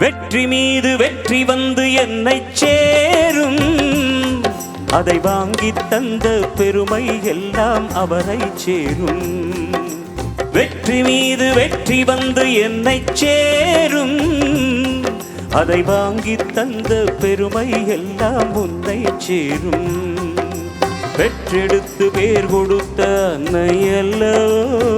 வெற்றி மீது வெற்றி வந்து என்னை சேரும். அதை வாங்கி தந்த பெருமை எல்லாம் அவரை சேரும். வெற்றி மீது வெற்றி வந்து என்னை சேரும். அதை வாங்கி தந்த பெருமை எல்லாம் உன்னை சேரும். பெற்றெடுத்து பேர் கொடுத்த அன்னை அல்லவோ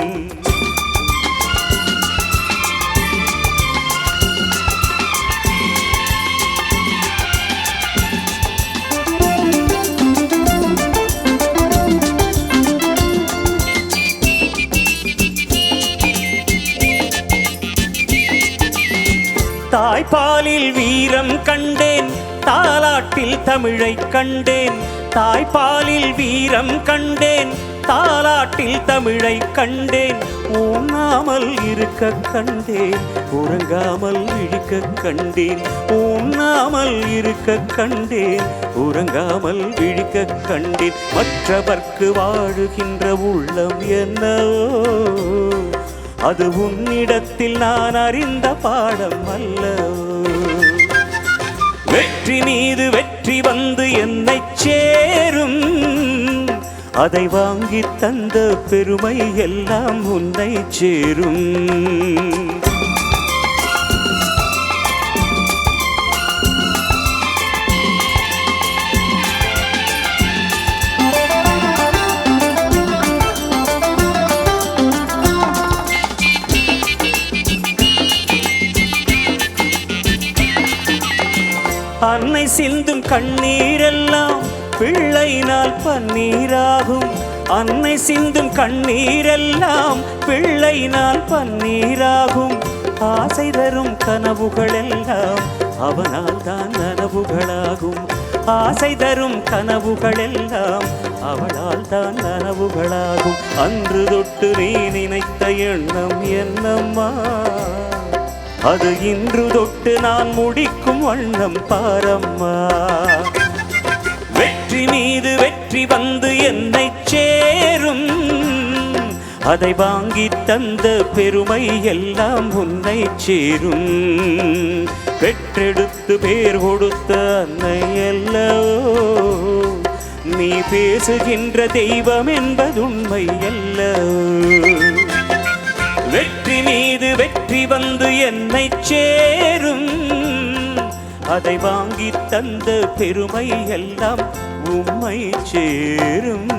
தாய்ப்பாலில் வீரம் கண்டேன். தாலாட்டில் தமிழை கண்டேன். தாய்ப்பாலில் வீரம் கண்டேன். தாலாட்டில் தமிழை கண்டேன். உண்ணாமல் இருக்க கண்டேன். உறங்காமல் இழுக்க கண்டேன். உண்ணாமல் இருக்க கண்டேன். உறங்காமல் விழிக்க கண்டேன். மற்றவர்க்கு வாழுகின்ற உள்ளம் என்னவோ அது உன்னிடத்தில் நான் அறிந்த பாடம் அல்லவோ? வெற்றி மீது வெற்றி வந்து என்னை சேரும். அதை வாங்கி தந்த பெருமை எல்லாம் உன்னை சேரும். அன்னை சிந்தும் கண்ணீரெல்லாம் பிள்ளைனால் பன்னீராகும். அன்னை சிந்தும் கண்ணீரெல்லாம் பிள்ளைனால் பன்னீராகும். ஆசை தரும் கனவுகளெல்லாம் அவனால் தான் நனவுகளாகும். ஆசை தரும் கனவுகளெல்லாம் அவளால் தான் நனவுகளாகும். அன்று தொட்டு நீ நினைத்த எண்ணம் என்னம்மா? அது இன்று தொட்டு நான் முடிக்கும் வண்ணம் பாரம்மா. வெற்றி மீது வெற்றி வந்து என்னை சேரும். அதை வாங்கி தந்த பெருமை எல்லாம் உன்னை சேரும். பெற்றெடுத்து பேர் கொடுத்த அன்னை அல்லவோ நீ பேசுகின்ற தெய்வம் என்பதுண்மை அல்லவோ. வெற்றி மீது வெற்றி வந்து என்னை சேரும். அதை வாங்கி தந்த பெருமை எல்லாம் உம்மை சேரும்.